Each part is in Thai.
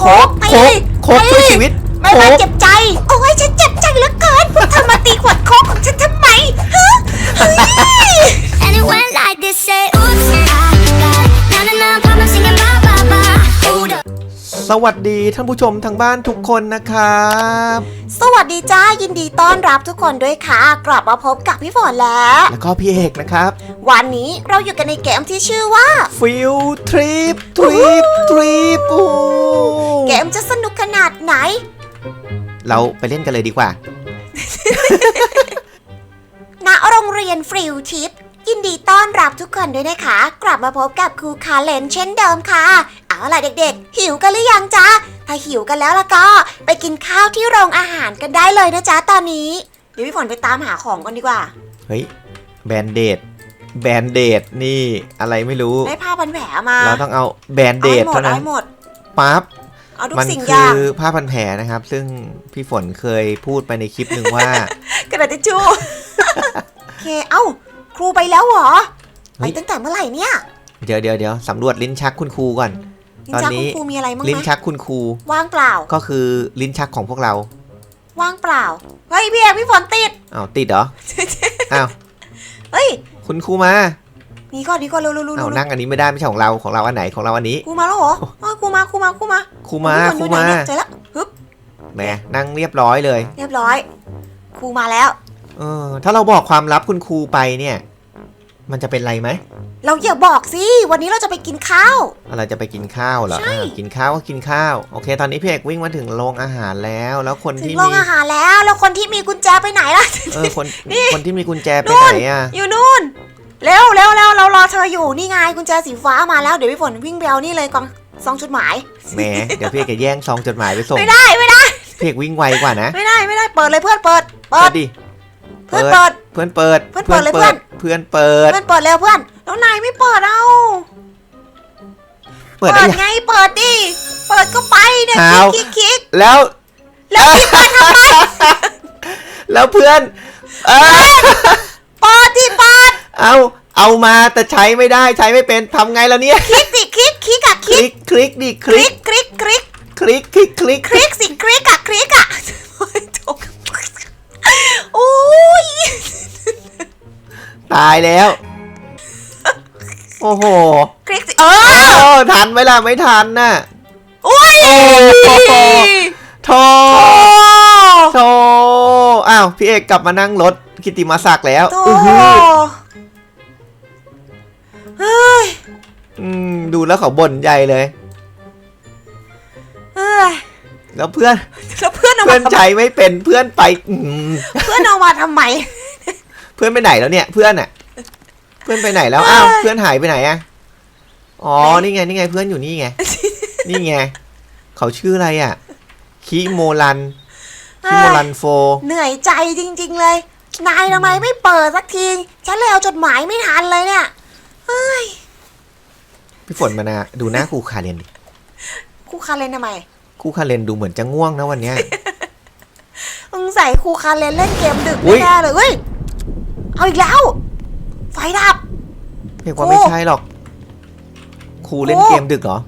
โค้กไปโค้กโค้กไปช่วยชีวิตไม่โค้ไม่กเจ็บใจ โอ้ยฉันเจ็บใจเหลือเกินพวกเธอมาตีขวดโค้กของฉันทำไมฮะเฮ้ย And it went like this, say, oops, I got na na na problem singing ba ba ba. Hold up. สวัสดีท่านผู้ชมทางบ้านทุกคนนะครับ สวัสดีจ้ายินดีต้อนรับทุกคนด้วยค่ะ กลับมาพบกับพี่ฝนแล้ว แล้วก็พี่เอกนะครับ วันนี้เราอยู่กันในเกมที่ชื่อว่าฟิลทริปทริปทริปโอ้เกมจะสนุกขนาดไหน เราไปเล่นกันเลยดีกว่าณโรงเรียนฟริวทิปยินดีต้อนรับทุกคนด้วยนะคะ กลับมาพบกับครูคาเลนเช่นเดิมค่ะ เอาล่ะเด็กๆ หิวกันหรือยังจ๊ะ ถ้าหิวกันแล้วล่ะก็ไปกินข้าวที่โรงอาหารกันได้เลยนะจ๊ะตอนนี้ เดี๋ยวพี่ฝนไปตามหาของกันดีกว่า เฮ้ย แบนเดดแบนเดดนี่อะไรไม่รู้ ได้ผ้าพันแผลมา เราต้องเอาแบนเดเอาให้หมดดเท่าเอานั้นให้หมดปั๊บเอาทุกมันสิ่งอคืย่างอผ้าพันแผลนะครับ ซึ่งพี่ฝนเคยพูดไปในคลิปหนึ่งว่ากระดาษทิชชู่โอเค เอ้า ครูไปแล้วเหรอเฮ้ไปยตั้งแต่เมื่อไหร่เนี่ย เดี๋ยวเดี๋ยวเดี๋ยวสำรวจลิ้นชักคุณครูก่อน ลิ้นตอนชักนี้คุณครูมีอะไรมั้งลิ้นนะชักคุณครูว่างเปล่า ก็คือลิ้นชักของพวกเรา ว่างเปล่า เฮ้ยพี่เอกพี่ฝนติด อ้าวติดเหรอ อ้าว เฮ้ย คุณครูมาหนี่ก่อนหนี่ก่อนเร็วๆๆๆอ้าวนั่งอันนี้ไม่ได้ไม่ใช่ของเราของเราอันไหนของเราอันนี้ ครูมาแล้วเหรอเอ้ยครูมาครูมาครูมา ครูมาพี่คฝรูนอยู่ไหนมาเนี่ยเจอแล้วฮึบแหมนั่งเรียบร้อยเลย เรียบร้อย ครูมาแล้ว เออถ้าเราบอกความลับคุณครูไปเนี่ย มันจะเป็นไรไหม เราอย่าบอกสิ วันนี้เราจะไปกินข้าวเราจะไปกินข้าวเหรอใช่ อ่ากินข้าวก็กินข้าว โอเค ตอนนี้พี่เอกวิ่งมาถึงโรงอาหารแล้ว แล้วคนถึงที่โรงมีอาหารแล้ว แล้วคนที่มีกุญแจไปไหนล่ะ เออคนนี่คนที่มีกุญแจไปนู่ไหนนอะ อยู่นู่น เร็วเร็วเร็วเรารอเธออยู่ นี่ไงกุญแจสีฟ้ามาแล้ว เดี๋ยวพี่ฝนวิ่งไปเอานี่เลยกองซองจดหมาย แหม เดี๋ยวพี่เอกจะแย่งซองจดหมายไปส่ง ไม่ได้ไม่ได้พี่เอกวิ่งไวกว่านะไม่ได้ไม่ได้ เปิดเลยเพื่อนเปิด เปิเปิดดดิ เพื่อนเปิด เพื่อนเปิดเพื่อนเปิดเลยเพื่อน เพื่อนเปิด เพื่อนเปิดเร็วเพื่อน แล้วนายไม่เปิดเอาเปิดได้ยังไงเปิดดิ เปิดก็ไปเนี่ยเอาคลิกคลิกคลิกแล้ว แล้วพี่เปิดทำไมแล้วเพื่อน เออเปิดที่เปิดเอาเอามาแต่ใช้ไม่ได้ใช้ไม่เป็นทำไงแล้วเนี่ย คลิกสิคลิกคลิกอะคคลิลิกกคลิกดิคคลิลิกกคลิกคลิกคลิกคลิกคลิกคลิกสิคลิกอะคลิกอะโอ้ยถูกโอ้ย ตายแล้ว โอ้โหคลิกสิเอโอ้อทันไหมล่ะไม่ทันน่ะโอ้ยโอ้โห โทโอ้โทอ้าว พี่เอกกลับมานั่งรถกิติมาศักดิ์แล้วโธ่อื้อหือเฮ้ยอืมดูแล้วเขาบ่นใหญ่เลย เฮ้ยแล้วเพื่อนแล้วเพื่อนเอาเพื่มาอนทำไมใช้ไม่เป็นเพื่อนไปอืมเพื่อนเอามาทำไมเพื่อนไปไหนแล้วเนี่ย เพื่อนอะเพื่อนไปไหนแล้วอ้าวเพื่อนหายไปไหนอะอ๋อนี่ไงนี่ไงเพื่อนอยู่นี่ไง นี่ไงเขาชื่ออะไรอะคิโมรันคิโมรันโฟ เหนื่อยใจจริง ๆ เลย นายทำไมไม่เปิดสักที ฉันเลยเอาจดหมายไม่ทันเลยเนี่ยเฮ้ยพี่ฝนมานะดูหน้าครูคาเรนดิครูคาเลนทำไมครูคาเรนดูเหมือนจะง่วงนะวันเนี้ยสงสัยครูคาเลนเล่นเกมดึกอุ๊ไม่ยแน่เลยเฮ้ย เอาอีกแล้ว ไฟดับ เรียกว่าครูไม่ใช่หรอก ครูเล่นครูเกมดึกเหรอ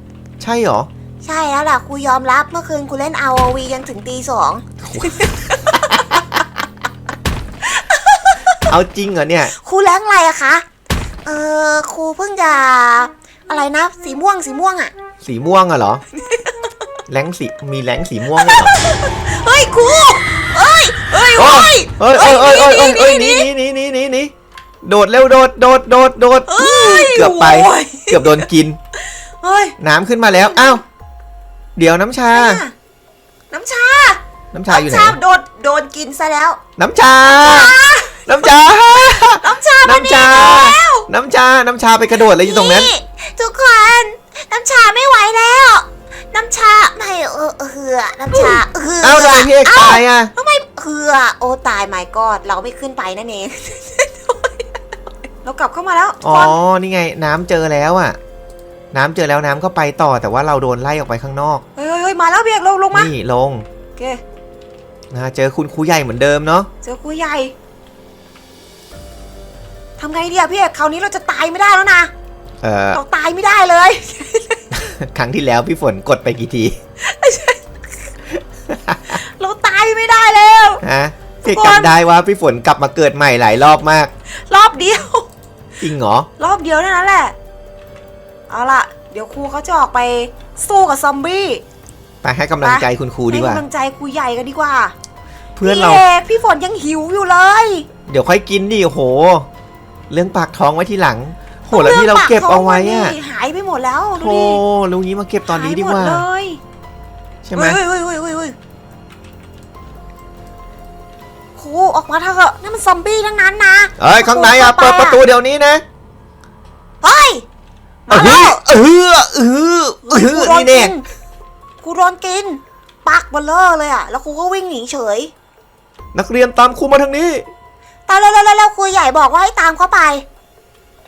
ใช่เหรอ ใช่แล้วล่ะครูยอมรับเมื่อคืนครูเล่น ROV ยันถึงตีสอง เอาจริงเหรอเนี่ย ครูแรงอะไรอะคะ เออครูเพิ่งจะอะไรนะ สีม่วงสีม่วงอะ สีม่วงอะเหรอ แรงสีมีแรงสีม่วงด้วยเหรอเฮ้ยครูเอ้ยเอ้ยโอ้เฮ้ยเอ้ยเอ้ยเอ้ยเอ้ยเอ้ยหนีเอ้ยหนีหนีหนีหนีหนีโดดเร็วโดดโดดโดดโดดเอ้ยเกือบไปโอ้ยเกือบโดนกิน เฮ้ยน้ำขึ้นมาแล้วอ้าวเดี๋ยวน้ำชาอะน้ำชาน้ำชาอยู่ไหน น้ำชาโดนโดนกินซะแล้ว น้ำชา น้ำชา น้ำชามาน้ำชานี่แล้วน้ำชา น้ำชาไปกระโดดอะไรอยู่ตรงนั้น ทุกคน น้ำชาไม่ไหวแล้ว น้ำชาไม่เออเหือน้ำชาเหือเอ้าทำไมพี่เอกตายอะทำไมเหือโอ้ตายไม่กอดเราไม่ขึ้นไปนั่นเอง เรากลับเข้ามาแล้วทุกอ๋อคนนี่ไง น้ำเจอแล้วอะ น้ำเจอแล้วน้ำก็ไปต่อแต่ว่าเราโดนไล่ออกไปข้างนอกเฮ้ยเฮ้ยเฮ้ยมาแล้วเบียกลงลงมานี่ลงโอเคนะเจอคุณครูใหญ่เหมือนเดิมเนาะเจอครูใหญ่ทำไงดีอะพี่เอกคราวนี้เราจะตายไม่ได้แล้วนะ เอ่ราตายไม่ได้เลย ครั้งที่แล้วพี่ฝนกดไปกี่ทีเราตายไม่ได้แล้ว ฮะพี่จำได้ว่าพี่ฝนกลับมาเกิดใหม่หลายรอบมาก รอบเดียว จริงเหรอ รอบเดียวนั้นแหละ เอาล่ะ เดี๋ยวครูเขาจะออกไปสู้กับซอมบี้ ไปให้กำลังใจคุณครูดีกว่าให้กำลังใจครูใหญ่กันดีกว่า เพื่อนเรา พี่ฝนยังหิวอยู่เลย เดี๋ยวค่อยกินดิโห เรื่องปากท้องไว้ทีหลัง โหแล้วที่เราเก็บเอาไว้อะรื่องปากท้งมันนี่หายไปหมดแล้วดูโธ่ดิลุงนี้มาเก็บตอนนี้ดีกว่าหยหมเลยใช่ไหมเฮ้ยเฮ้ยเฮ้ยเฮ้ยเฮ้ยครูออกมาเถอะนั่นมันซอมบี้ทั้งนั้นนะเอ้ยข้างในอะครูเปิดข้าไประตูเดี๋ยวนี้นะเฮ้ยเอมาอแล้วเออเออเออครูโดนี่แน่กิครูโดนกินปักเบลเลอร์เลยอะแล้วครูก็วิ่งหนีเฉย นักเรียนตามครูมาทางนี้ตามแล้วแล้วครูใหญ่บอกว่าให้ตามเข้าไป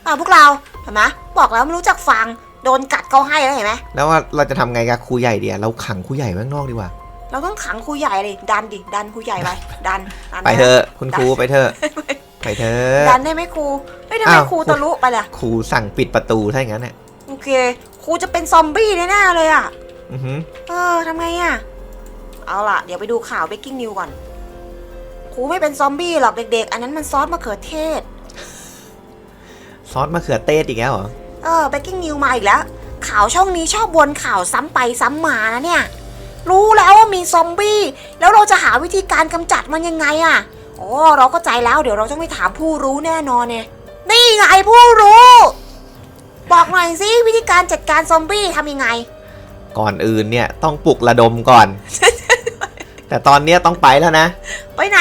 อ่าพวกเราเห็นไหมบอกแล้วไม่รู้จักฟังโดนกัดเขาให้แล้วเห็นไหมแล้วว่าเราจะทำไงกับครูใหญ่เดียเราขังครูใหญ่ไว้ข้างนอกดีกว่า เราต้องขังครูใหญ่เลยดันดิดันครูใหญ่ไปดันดันไปเถอะคุณครูไปเถอะไปเถอะ ดันได้ไหมครูเฮ้ยทำไมอ้าว ครูทะลุไปล่ะครูสั่งปิดประตูถ้าอย่างนั้นเนี่ยโอเคครูจะเป็นซอมบี้แน่ๆเลยอะ อือหือเออทำไงอะ เอาล่ะ เดี๋ยวไปดูข่าวเบกกิ้งนิวก่อน ครูไม่เป็นซอมบี้หรอกเด็กๆ อันนั้นมันซอสมะเขือเทศ ซอสมะเขือเทศอีกแล้วเหรอ เออเบกกิ้งนิวมาอีกแล้ว ข่าวช่องนี้ชอบวนข่าวซ้ำไปซ้ำมานะเนี่ย รู้แล้วว่ามีซอมบี้ แล้วเราจะหาวิธีการกำจัดมันยังไงอะอ๋อเราก็ใจแล้วเดี๋ยวเราต้องไปถามผู้รู้แน่นอนเนี่ยนี่ไงผู้รู้ บอกหน่อยสิวิธีการจัดการซอมบี้ทำยังไง ก่อนอื่นเนี่ยต้องปลุกระดมก่อน แต่ตอนเนี้ยต้องไปแล้วนะ ไปไหน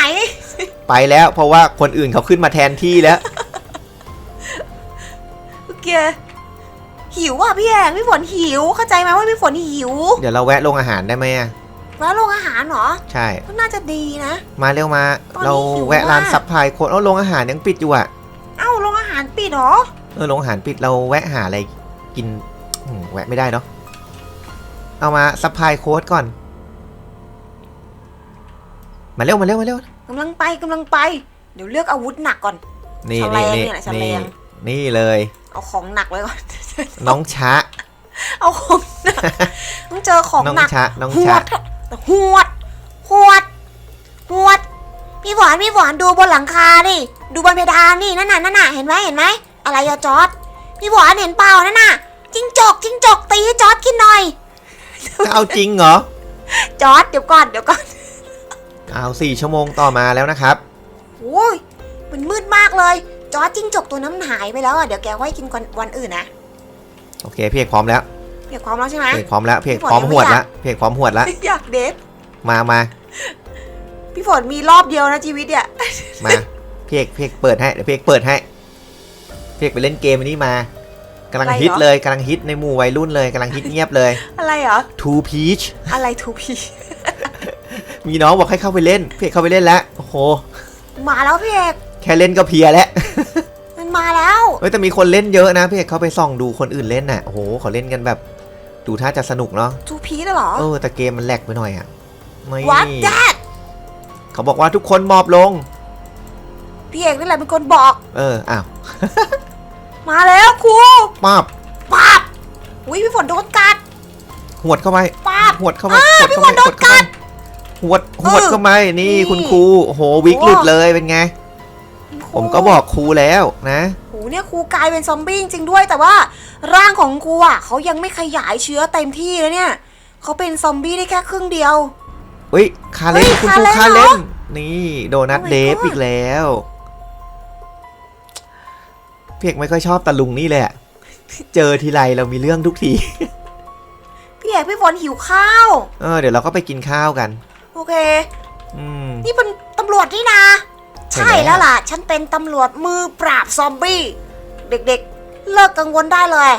ไปแล้วเพราะว่าคนอื่นเขาขึ้นมาแทนที่แล้ว โอเคหิวอะพี่แองพี่ฝนหิว เข้าใจไหมว่าพี่ฝนหิวเดี๋ยวเราแวะโรงอาหารได้ไหมอะแล้วโรงอาหารเหรอใช่ ก็น่าจะดีนะ มาเร็วมา ตอนนี้เราหิวแวะร้านมากซัพพลายโค้ดเอ้าโรงอาหารยังปิดอยู่อะเอ้าโรงอาหารปิดเหรอเออโรงอาหารปิดเราแวะหาอะไรกินอืมแวะไม่ได้เนาะเอามาซัพพลายโค้ดก่อน มาเร็วมาเร็วมาเร็ว กำลังไปกำลังไป เดี๋ยวเลือกอาวุธหนักก่อน นี่แฉลนี่งนี่เนี่ยแฉลนี่ง นี่เลย เอาของหนักไว้ก่อน น้องชะ เอาของหนักต้องเจอของน้องหนักชะ น้องหวชะ ดหวดหวดหวดพี่หวานพี่หวานดูบนหลังคาดิดูบนเพดานนี่นั่นน่ะนั่นน่ะเห็นไหมเห็นไหมอะไรอะจอร์ดพี่หวานเห็นเปล่านั่นน่ะจิ้งจกจิ้งจกตีให้จอร์ดกินหน่อย จะเอาจริงเหรอ จอร์ดเดี๋ยวก่อนเดี๋ยวก่อนเอาสี่ชั่วโมงต่อมาแล้วนะครับ โอ้ยมันมืดมากเลย จอร์ดจิ้งจกตัวนั้นมันหายไปแล้วอะเดี๋ยวแกไว้กินวันวันอื่นนะโอเคพี่เอกพร้อมแล้วเพียกพร้อมแล้วใช่ไหม พี่เอกพร้อมแล้วพี่เอกพี่ฝนพร้อมยังหไม่วดอยากละพี่เอกพร้อมหวดละอยากเดทมามาพี่ฝนมีรอบเดียวนะชีวิตเนี่ยมาพี่เอกพี่เอกเปิดให้เดี๋ยวพี่เอกเปิดให้พี่เอกไปเล่นเกมอันนี้มากำลังอะไรเหรอฮิตเลยกำลังฮิตในหมู่วัยรุ่นเลยกำลังฮิตเงียบเลย อะไรเหรอ Two Peach อะไรทูพีมีน้องบอกให้เข้าไปเล่น พี่เอกเข้าไปเล่นแล้วโอ้โหมาแล้วพี่เอกแค่เล่นก็เพลียแล้ว มันมาแล้วเฮ้ยแต่มีคนเล่นเยอะนะพี่เอกเข้าไปส่องดูคนอื่นเล่นน่ะโอ้โหเขาเล่นกันแบบดูท่าจะสนุกเนาะทูพีเหรอเออแต่เกมมันแหลกไปหน่อยอะไม่ What that เขาบอกว่าทุกคนมอบลง พี่เอกนี่แหละเป็นคนบอก เอออ้าว มาแล้วครูป้าบปับอุ้ยพี่ฝนโดนกัดหวดเข้าไปปับหวดเข้าไปอ้าหวดเข้าไปพี่บอลโดนหวดเข้าไปกัดหวดหวดเออเข้าไปนี่นี่คุณครูโอ้โหวิกโอ้หลุดเลยเป็นไง ผมก็บอกครูแล้วนะโหเนี่ยครูกลายเป็นซอมบี้จริงๆด้วย แต่ว่าร่างของครูอะเขายังไม่ขยายเชื้อเต็มที่เลยเนี่ยเขาเป็นซอมบี้ได้แค่ครึ่งเดียว เฮ้ยคาเล่นเฮ้ยคุณครูคาคาเล่เล่นนเหรอนี่โดนัท Oh my เดฟ God อีกแล้วเพียกไม่ค่อยชอบตะลุงนี่เลยอะเจอทีไรเรามีเรื่องทุกที พี่เอกพี่ฝนหิวข้าว เออเดี๋ยวเราก็ไปกินข้าวกัน โอเค อืม นี่เป็นตำรวจนี่นะ ใช่ใช่แล้วแล้วล่ะ ฉันเป็นตำรวจมือปราบซอมบี้ เด็กๆ เลิกกังวลได้เลย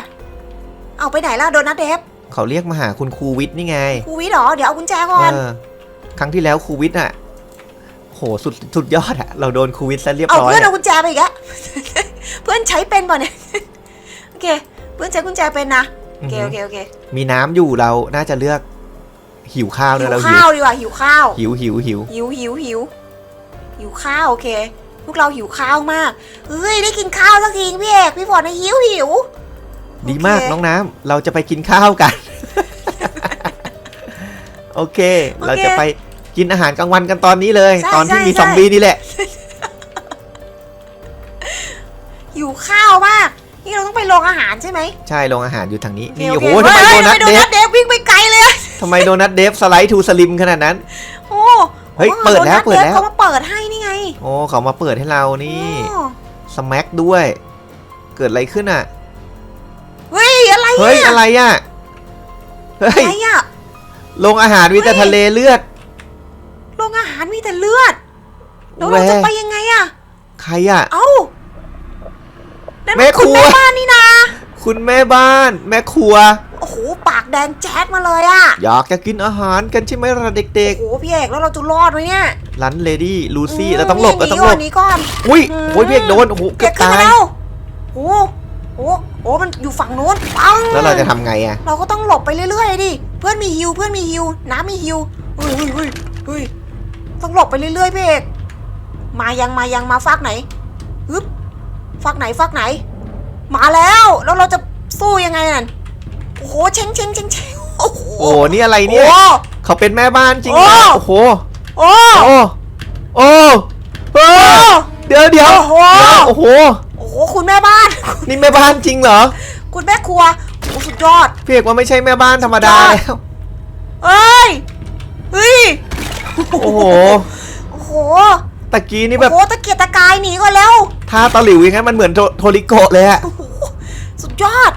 เอาไปไหนล่ะโดนัทเดฟเขาเรียกมาหาคุณครูวิทย์นี่ไงครูวิทย์เหรอ เดี๋ยวเอากุญแจก่อน เออครั้งที่แล้วครูวิทย์อะโหสุดสุดยอดอะเราโดนครูวิทย์ซะเรียบเอาร้อยเพื่อนอะเอากุญแจไปอีกอะ เพื่อนใช้เป็นป่ะเนี่ย โอเค เพื่อนใช้กุญแจเป็นนะ โอเคโอเค โอเคมีน้ำอยู่เราน่าจะเลือกหิวข้าวหิเนี่ยวเราหิข้าววดีกว่าหิวข้าว หิวหิวหิว หิวหิวหิว หิวข้าวโอเค พวกเราหิวข้าวมากเฮ้ยได้กินข้าวสักทีพี่เอกพี่ฝนนะหิวหิว ดีมากโอเคน้องน้ำเราจะไปกินข้าวกัน โอเค เราจะไปกินอาหารกลางวันกันตอนนี้เลย ใช่ตอนที่ใช่มีใช่ ซอมบี้นี่แหละ หิวข้าวมากนี่เราต้องไปโรงอาหารใช่ไหมใช่โรงอาหารอยู่ทางนี้นี่โอโอ้เคโหโอทำเคไมเฮ้ยโดนัททำไมโดเดนัฟทเดฟวิ่งไปไกลเลยอะทำไมโดนัทเดฟสไลด์ทูสลิมขนาดนั้นโอ้ เฮ้ยโอ้เปิดแล้วโนัทเปิดแล้ว เขามาเปิดให้นี่ไง โอ้ เขามาเปิดให้เรานี่อ๋อสแม็กด้วย เกิดอะไรขึ้นอะ เฮ้ย อะไรเฮ้ย อะอะไรอะ เฮ้อะยไรอะโรงอาหารมีแต่เฮ้ยทะเลเลือดโรงอาหารมีแต่เลือด แล้วแหวเราจะไปยังไงอะใครอะ เอ้านั่นแม่คุณครัวแม่บ้านนี่นะ คุณแม่บ้าน แม่ครัว โอ้โหปากแดงแจ๊ดมาเลยอะอยากจะกินอาหารกันใช่ไหมล่ะเด็กโอ้โหพี่เอกแล้วเราจะรอดไหมเนี่ยๆร้านเลดี้ลูซี่มเราต้องหลบเรานี่ต้องหลก่อบนหนี้ก่อนอุ้ยอืมโอ้ยพี่เอกโดนโอ้โหเกืเก็อบบขึ้นตามายแล้วโอ้โหโอ้โหโอ้โหมันอยู่ฝั่งนู้นปังแล้วเราจะทำไงอะ เราก็ต้องหลบไปเรื่อยๆดิเพื่อนมีฮิวเพื่อนมีฮิวน้ำมีฮิวเฮ้ยเฮ้ยเฮ้ยเฮ้ยต้องหลบไปเรื่อยๆพี่เอกมายังมายังมาฟักไหนฮึบฟักไหนฟักไหน มาแล้ว แล้วเราจะสู้ยังไงนั่นโอ้โหเชงเชงเชงเชงโอ้โหโอ้นี่อะไรเนี่ย โอ้ เขาเป็นแม่บ้านจริงโอ้นะโอ้โห โอ้โอ้ โอ้โอ้เดี๋ยวเดี๋ยวโอ้โห เดี๋ยวโอ้โห โอ้โหคุณแม่บ้าน นี่แม่บ้านจริงเหรอ คุณแม่ครัวโอ้สุดยอด พี่เอกว่าไม่ใช่แม่บ้านธรรมดาสุดยอดแล้ว เอ้ยเฮ้ยโอ้โห โอ้โห ตะกี้นี่โอ้แบบโหตะเกียกตะกายหนีก่อนแล้วท่าตะหลิวอย่างนั้นมันเหมือนโทโทริโกะเลยอะโอ้โหสุดยอด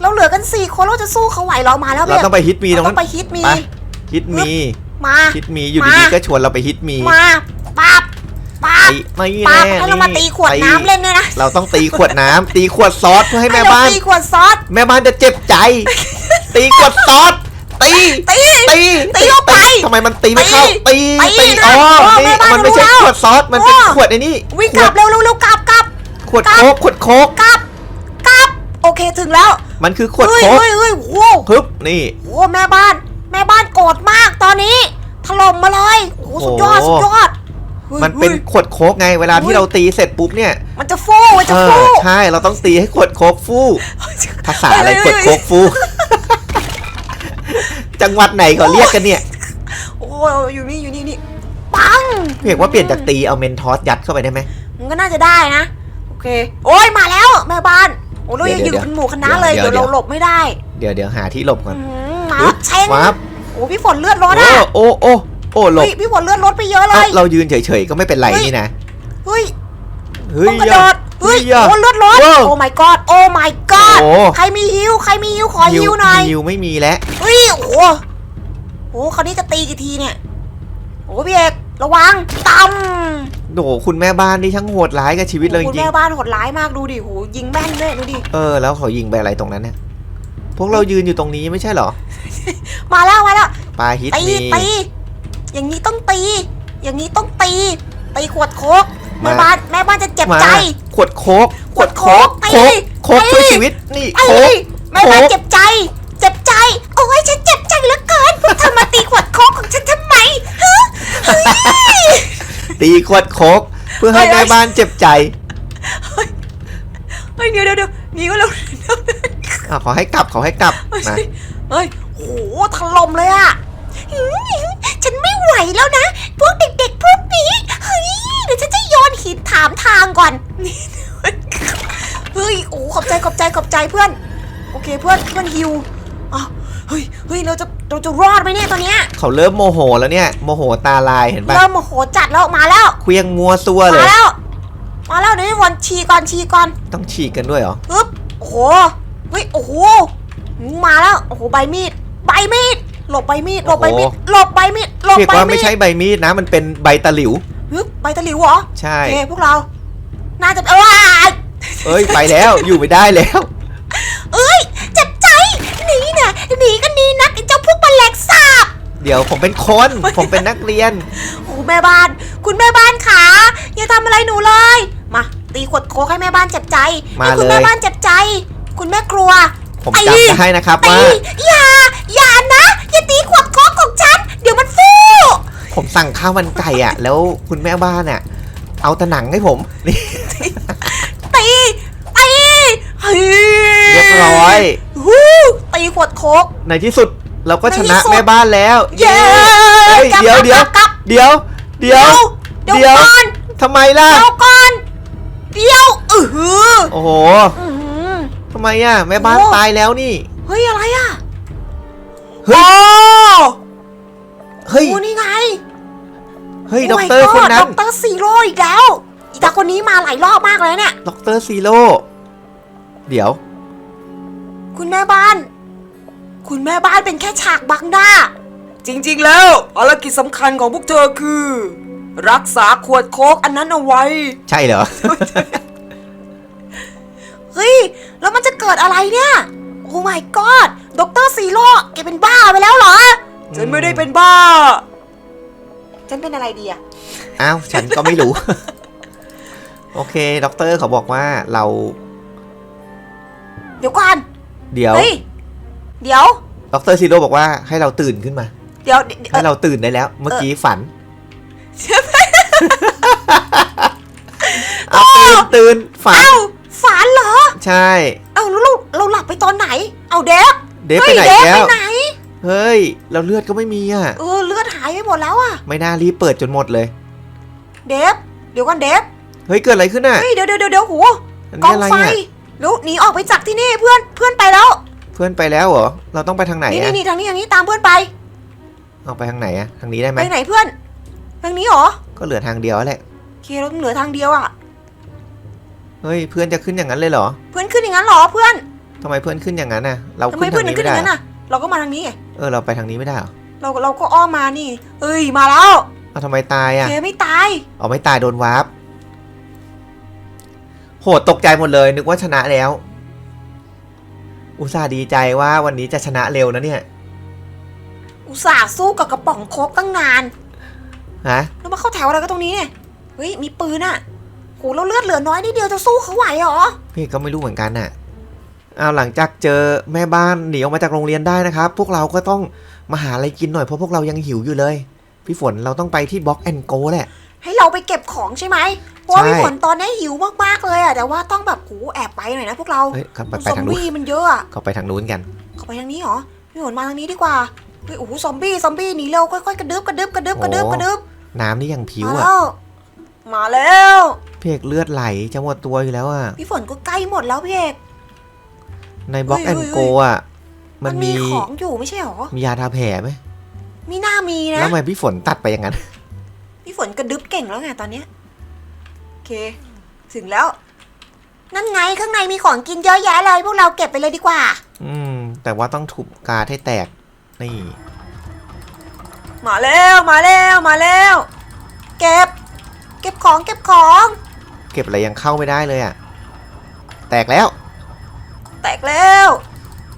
เราเหลือกันสี่คนเราจะสู้เขาไหวเรามาแล้วเราเนี่ยต้องไปฮิตมีตรงเราต้นั้อนงไปฮิตมี ไปฮิตมีมา ฮิตมีอยู่มาดีๆก็ชวนเราไปฮิตมีมาปับปับตีไม่ปัแน่บให้เรามาตีขวดน้ำเล่นเนี่ยนะเราต้องตีขวดน้ำตีขวดซอสเพื่อให้แม่เรบ้านตีขวดซอสแม่บ้านจะเจ็บใจ ตีขวดซอส ตีตีตีตีเข้าไปทำไมมันตีไม่เข้าตีตีตีตีนะอ๋อโอ้นี่แม่บ้านมันไม่ใช่รู้แล้วขวดซอสมันเป็นโอ้ขวดไอ้นี่วิ่งขกวลัดบเร็วเร็วเร็วกลับกลับขวดกลับโคกขวดโคกกลับกลับโอเคถึงแล้ว มันคือขวดเฮ้ยโคกเฮ้ยเฮ้ยโอ้โหฮึบนี่โอ้แม่บ้าน แม่บ้านโกรธมากตอนนี้ถล่มมาเลยโอ้โหสุดยอดโอ้สุดยอดฮ้ยมันเป็นฮ้ยขวดโคกไงเวลาเฮ้ที่ยเราตีเสร็จปุ๊บเนี่ย มันจะฟูมันจะเอฟูอใช่เราต้องตีให้ขวดโคกฟู่ภาษาอะไรขวดโคกฟู่ จังหวัดไหนเขาเรียกกันเนี่ย โอ้ยอยู่นี่อยู่นี่นี่ปังพี่เอกว่าเปลี่ยนจากตีเอาเมนทอสยัดเข้าไปได้ไหมมันก็น่าจะได้นะ โอเค โอ้ยมาแล้วแม่บ้าน โอ้เรายังอเดี๋ยู่ยวเป็นหมู่คณะเลยเดี๋เดี๋ยยววเราหลบไม่ได้เดี๋ยวเดี๋ยวหาที่หลบก่อนอื้อหือมาปึ๊บเช่งปั๊บโอ้พี่ฝนเลือดรถโอ้อะโอ้โอ้โอ้หลบเฮ้ยพี่ฝนเลือดรถไปเยอะเลเอ้ายเรายืนเฉยๆก็ไม่เป็นไรเฮ้ยนี่นะ เฮ้ยเฮ้ยต้องกระโดด เฮ้ยอย่าโอ้เลือดรถว้าวโอ้ my god โอ้ my god โอ้ ใครมีฮิวใครมีฮิวขอฮิวหน่อยฮิวไม่มีแล้วเฮ้ยโอ้โหโอ้คราวนี้จะตีกี่ทีเนี่ยโอ้พี่เอกระวังตำโอ้โหคุณแม่บ้านนี่ช่างโหดร้ายกับชีวิตเราจคุณริงแม่บ้านโหดร้ายมากดูดิโหยิงแม่นด้วยดูดิๆเออแล้วเขายิงไปอะไรตรงนั้นเนี่ยพวกเรายืนอยู่ตรงนี้ไม่ใช่เหรอมาแล้วมาแล้วปลาฮิตตีมีตีอย่างนี้ต้องตี อย่างนี้ต้องตีตีขวดโคกมา แม่บ้านแม่บ้านจะเจ็บมาใจ ขวดโคกขวดโค้กโคกตีโคกตีช่วยชีวิตนี่ไอ้โคกแม่บ้านโค้กเจ็บใจ เจ็บใจ โอ้ยฉันเจ็บใจเหลือเกินพวกเธอมาตีขวดโคกของฉันทำไมฮะเฮ้ยตีขวดโคกเพื่อให้เฮ้ยแม่บ้านเจ็บใจเฮ้ยเดี๋ยวเดี๋ยวเดี๋ยวหนีก็เร็วอะขอให้กลับขอให้กลับเฮ้ยมาเฮ้ยโหถล่มเลยอะหืม ฉันไม่ไหวแล้วนะ พวกเด็กๆพวกนี้ เฮ้ยเดี๋ยวฉันจะโยนหินถามทางก่อนนี่เฮ้ย โอ้ ขอบใจ ขอบใจ ขอบใจเพื่อน โอเคเพื่อน เพื่อนฮิวอ้าวเฮ้ย เฮ้ย เราจะ เราจะรอดไหมเนี่ยตอนเนี้ย เขาเริ่มโมโหแล้วเนี่ย โมโหตาลายเห็นปะเริ่มโมโหจัดแล้วมาแล้ว เคลียงมัวซัวเลมาย แล้ว มาแล้วเดี๋ยวให้วันชีก่อนชีก่อนต้องฉีกกันด้วยเหรอ ปึ๊บ โอ้โห เฮ้ย โอ้โห มาแล้ว โอ้โห ใบมีด ใบมีด หลบใบมีดหลบใบมีดโอ้โหหลบใบมีดหลบเรียกใบว่ามีไม่ดใช่ใบมีดนะ มันเป็นใบตะหลิว ฮึบใบตะหลิวเหรอใช่ โอเคพวกเรา น่าจะว้ายเอ้ยไปแล้วอยู่ไม่ได้แล้ว เอ้ยเจ็บใจหนีนะหนีก็หนีนักไอ้เจ้าพวกแมลงสาบ เดี๋ยวผมเป็นคนผมเป็นนักเรียน โอ้แม่บ้าน คุณแม่บ้านขาอย่าทำอะไรหนูเลย มา ตีขวดโค้กให้แม่บ้านเจ็บใจมาให้คุณเลย แม่บ้านเจ็บใจ คุณแม่ครัวผมตีจำได้นะครับตีว่าอย่าอย่านะ อย่าตีขวดโค้กของฉัน เดี๋ยวมันฟูผมสั่งข้าวมันไก่อะ แล้วคุณแม่บ้านอะ เอาแตะหนังให้ผมนี่ตีตีเฮ้ยเรียบร้อยฮู้ตีขวดโค้ก ในที่สุดเราก็ชนะในที่สุดแม่บ้านแล้ว เย้เฮ้ยกลับเดี๋ยวกเดี๋ยวลับกลับเดี๋ยวเดี๋ยวเดี๋ยวเดี๋ยวก่อนทำไมล่ะเดี๋ยวก่อนเดี๋ยวอือหือโอ้โหอื้อหือทำไมอะแม่บ้านโอ้ตายแล้วนี่ เฮ้ยอะไรอะ เฮ้ย โอ้เฮ้ยโหนี่ไงเฮ้ยโด็อกเตอร์ my คน god นั้น ด็อกเตอร์ซีโร่อีกแล้ว อีตาคนนี้มาหลายรอบมากเลยเนี่ย ด็อกเตอร์ซีโร่ เดี๋ยว คุณแม่บ้าน คุณแม่บ้านเป็นแค่ฉากบังหน้า จริงๆแล้วภารกิจสำคัญของพวกเธอคือ รักษาขวดโคกอันนั้นเอาไว้ ใช่เหรอ เฮ้ย แล้วมันจะเกิดอะไรเนี่ยโอ้ my god ด็อกเตอร์ซีโร่แกเป็นบ้าไปแล้วเหรอ ฉันไม่ได้เป็นบ้า ฉันเป็นอะไรดีอะอ้าวฉันก็ไม่รู้ โอเคด็อกเตอร์เขาบอกว่าเรา เดี๋ยวก่อน เดี๋ยว เฮ้ย เดี๋ยว ด็อกเตอร์ซีโร่บอกว่าให้เราตื่นขึ้นมา เดี๋ยวเดี๋ยวให้เราตื่นได้แล้ว เมื่อกี้ฝัน เอาตื่นตื่นฝัน เอ้า ฝันเหรอ ใช่ เอ้าแล้วเราเราหลับไปตอนไหน เอาเดฟเดฟไปไหนเฮ้ยเดฟแล้ไปวไหน เฮ้ยเราเลือดก็ไม่มีอะ เออเลือดหายไปหมดแล้วอะไม่น่ารีบเปิดจนหมดเลย เดฟเดี๋ยวก่อนเดฟเฮ้ย เกิดอะไรขึ้นอะเฮ้ยเดี๋ยวเดี๋ยวเดี๋ยวเดี๋ยวโหอันกอนี้งอะไรไฟอะล้วหนีออกไปจากที่นี่เพื่อนเพื่อนไปแล้ว เพื่อนไปแล้วเหรอ เราต้องไปทางไหนนี่อะนี่นี่ทางนี้ทางนี้ตามเพื่อนไป เอาไปทางไหนอะ ทางนี้ได้ไหม ไปไหนเพื่อน ทางนี้เหรอก็เหลือทางเดียวแหละ โอเคเราเหลือทางเดียวอะ เฮ้ยเพื่อนจะขึ้นอย่างนั้นเลยเหรอเพื่อนขึ้นอย่างนั้นเหรอเพื่อนทำไมเพื่อนขึ้นอย่างนั้นน่ะ เราทำไมขึ้นเพื่อทานงถึนี้งขึ้นไม่อได้ย่างนั้นเหรออะเราก็มาทางนี้ไงเออเราไปทางนี้ไม่ได้เหรอเราเราก็อ้อมมานี่เอ้ยมาแล้วเอาทำไมตายอะเคไม่ตายเอาไม่ตายโดนวาร์ปโหดตกใจหมดเลย นึกว่าชนะแล้ว อุตส่าห์ดีใจว่าวันนี้จะชนะเร็วนะเนี่ยอุตส่าห์สู้กับกระป๋องโคกตั้งนาน ฮะแล้วมาเข้าแถวอะไรกันตรงนี้เนี่ยเฮ้ยมีปืนอะโหเราเลือดเหลือน้อยนิดเดียวจะสู้เขาไหวเหรอ พี่ก็ไม่รู้เหมือนกันน่ะเอาหลังจากเจอแม่บ้านหนีออกมาจากโรงเรียนได้นะครับ พวกเราก็ต้องมาหาอะไรกินหน่อยเพราะพวกเรายังหิวอยู่เลย พี่ฝนเราต้องไปที่บล็อกแอนโกแหละ ให้เราไปเก็บของใช่ไหมเพราะว่าใช่ พี่ฝนตอนนี้หิวมากๆเลยอะแต่ว่าต้องแบบโหแอบไปหน่อยนะพวกเราเฮ้ยครับไปไปซอมทางนู้นบี้มันเยอะอะก็ไปทางนู้นกัน เขาไปทางนี้เหรอพี่ฝนมาทางนี้ดีกว่าเฮ้ยโอ้โหซอมบี้ซอมบี้หนีเร็วค่อยๆกระดึบกระดึบกระดึบกระดึบโอ้กระดึบน้ำนี่ยังผิวมาอะ แล้วมาแล้ว พี่เอกเลือดไหลจะหมดตัวอยู่แล้วอะ พี่ฝนก็ใกล้หมดแล้วพี่เอก ในบล็อกเฮ้แอยนเฮ้ยโกอะ มันมีของอยู่ไม่ใช่หรอ มียาทาแผลไหมมีหน้ามีนะ แล้วทำไมพี่ฝนตัดไปอย่างนั้น พี่ฝนกระดึบเก่งแล้วไงตอนเนี้ยโอเค ถึงแล้ว นั่นไงข้างในมีของกินเยอะแยะเลย พวกเราเก็บไปเลยดีกว่า อืม แต่ว่าต้องถูกการดให้แตก นี่ มาแล้วมาแล้วมาแล้ว เก็บ เก็บของเก็บของ เก็บอะไรยังเข้าไม่ได้เลยอะแตกแล้ว แตกแล้ว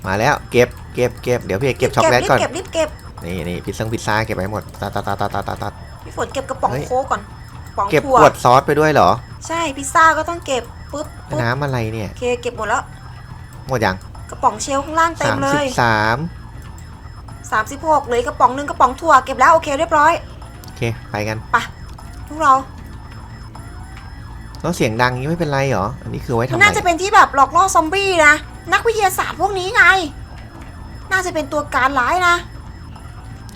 มาแล้วเก็บเก็บเก็บเดี๋ยวพี่เอกเก็บช็อกโกแลตรีบก่อนเก็บรีบเก็บนี่นี่พิซซ่งพิซซ่าเก็บไปให้หมดตัดตัดตัดตัดตัดตัดตัด พี่ฝนเก็บกระป๋องเฮ้ย โค้กก่อนกระป๋องเก็บถั่วขวดซอสไปด้วยเหรอใช่พิซซ่าก็ต้องเก็บปุ๊บปุ๊บน้ำอะไรเนี่ยโอเคเก็บหมดแล้วหมดยังกระป๋องเชลข้างล่างเต็สามมเลสิบย สาม36เหลยกระป๋องหนึงกระป๋องถั่วเก็บแล้วโอเคเรียบร้อยโอเคไปกันพวกเรา แล้วเสียงดังนี้ไม่เป็นไรเหรอ อันนี้คือไว้ทำมันอะไรน่าจะเป็นที่แบบหลอกล่อซอมบี้นะ นักวิทยาศาสตร์พวกนี้ไง น่าจะเป็นตัวการร้ายนะ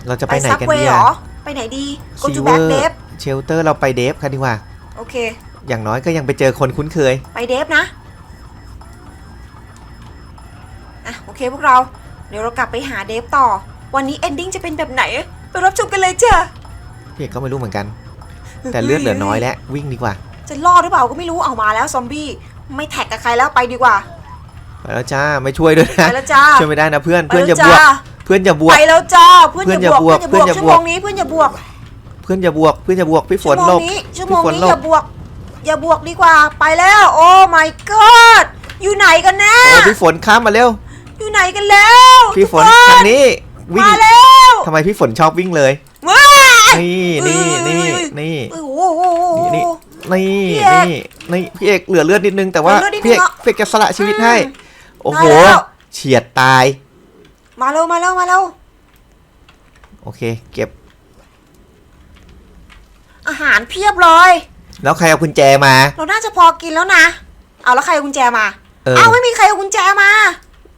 เราจะไปไหนซับกันเวดีย์เหรอะอไปไหนดี go to ซี back เวอเดฟร์เชลเตอร์เราไปเดฟกันดีกว่า โอเค อย่างน้อยก็ยังไปเจอคนคุ้นเคย ไปเดฟนะ อะ โอเคพวกเรา เดี๋ยวเรากลับไปหาเดฟต่อ วันนี้เอนดิ้งจะเป็นแบบไหน ไปรับชมกันเลยจ้ะพี่เอกก็ไม่รู้เหมือนกัน แต่เลือดเหลือน้อยแล้ววิ่งดีกว่า จะรอดหรือเปล่าก็ไม่รู้เอามาแล้วซอมบี้ไม่แท็กกับใครแล้วไปดีกว่า ไปแล้วจ้าไม่ช่วยด้วยไปนะแล้วจ้าช่วยไม่ได้นะเพื่อนไปเพื่อนแล้อย่าวบวจ้ากเพื่อนอย่าบวไปกแล้วจ้าเพื่อนอย่าบวกเพื่เพื่ออนนอย่ย่าอาบบวกวกชั่วโมงนี้เพื่อนอย่าบวก เพื่อนอย่าบวกเพื่อนอย่าบวกพี่ฝชั่วนโมหลงบนี้ชั่วโมงพี่ฝนนี้หลบอย่าบวก อย่าบวกดีกว่าไปแล้ว โอ้ my god อยู่ไหนกันแน่โอ้พี่ฝนข้ามมาเร็ว อยู่ไหนกันแล้วพี่ฝนทุกคทางนี้วิ่งมาแล้วทำไมพี่ฝนชอบวิ่งเลยว้านี่นี่นี่นี่โอ้โหนี่ นี่พี่เอกนี่นี่พี่เอกเหลือเลือดนิดนึงแต่ว่าเหลือเลือดนิดนึงพี่เอกเหรอพี่เอกจะสละชีวิตให้ โอ้โหได้แล้วเฉียดตาย มาเร็วมาเร็วมาเร็วโอเค เก็บ อาหารเพียบเลยแล้วใครเอากุญแจมา เราน่าจะพอกินแล้วนะ เอาแล้วใครเอากุญแจมาเออเอาไม่มีใครเอากุญแจมา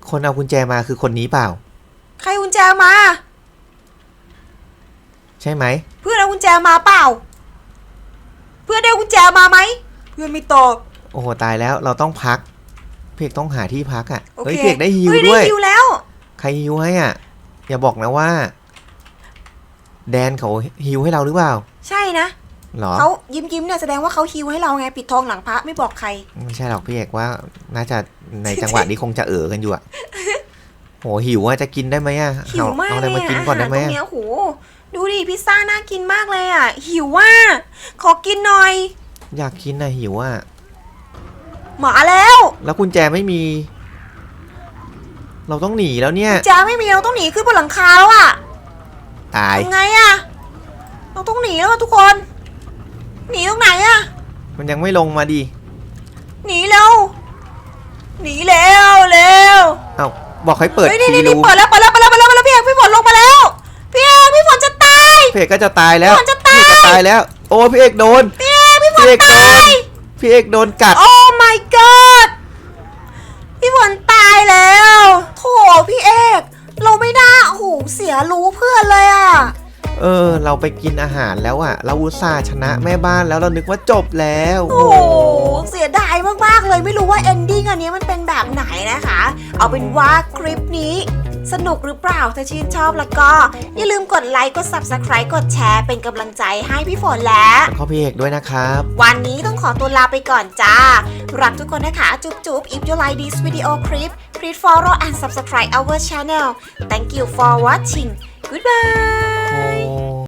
คนเอากุญแจมาคือคนนี้เปล่า ใครเอากุญแจมา ใช่ไหม เพื่อนเอากุญแจมาเปล่า เพื่อนได้กุญแจมาไหมเพื่อนไม่ตอบ โอ้โหตายแล้วเราต้องพักเพกต้องหาที่พักอะ่ะโอเค เฮ้ยเพกได้ฮิวเฮ้ด้วยได้ฮิวแล้ว ใครฮิวให้อะ อย่าบอกนะว่า แดนเขาฮิวให้เราหรือเปล่าใช่นะหรอเขายิ้มยิ้มๆเนี่ยแสดงว่าเขาฮิวให้เราไงปิดทองหลังพระไม่บอกใคร ไม่ใช่หรอกพี่เอกว่า น่าจะในจังหวะนี้คงจะเออกันอยู่อะ โหหิวว่าจะกินได้ไหมอะหิวมากเอาอะไรเลยมาอะกินก่อนได้ไหมอาหารตรงอะเนี้ยโหดูดิพิซซ่าน่ากินมากเลยอะ หิวว่าขอกินหน่อย อยากกินอะหิวอะหมาแล้ว แล้วกุญแจไม่มี เราต้องหนีแล้วเนี่ยจ้าไม่มีเราต้องหนีขึ้นบนหลังคาแล้วอะตายทำไงอะ เราต้องหนีแล้วอะทุกคน หนีตรงไหนอะ มันยังไม่ลงมาดีหนีเร็วหนีเร็วเร็ว เอ้า บอกให้เปิดเฮ้ยนี่ทีนี่นี่รูเปิดแล้วเปิดแล้วเปิดแล้วเปิดแล้วเปิดแล้วพี่เอกพี่ฝนลงมาแล้วพี่เอกพี่ฝนจะตาย พี่เอกก็จะตายแล้วมันจะตาย พี่เอกจะตายแล้ว โอ้พี่เอกโดน พี่เอกพี่ฝพี่นเอกโดตานย พี่เอกโดนกัด โอ้ my god พี่ฝนตายแล้วโถพี่เอก เราไม่น่าโอ้โหเสียรู้เพื่อนเลยอะ เออ เราไปกินอาหารแล้วอะเราอุตส่าห์ชนะแม่บ้านแล้วเรานึกว่าจบแล้ว โอ้โหเสียดายมากๆเลยไม่รู้ว่า ending อันนี้มันเป็นแบบไหนนะคะ เอาเป็นว่าคลิปนี้ สนุกหรือเปล่าถ้าชื่นชอบแล้วก็ อย่าลืมกดไลค์กด subscribe กดแชร์เป็นกำลังใจให้พี่ฝนและขอพี่เอกด้วยนะครับ วันนี้ต้องขอตัวลาไปก่อนจ้า รักทุกคนนะคะ จุ๊บจุ๊บ if you like this video clip please follow and subscribe our channel thank you for watching goodbye โอ้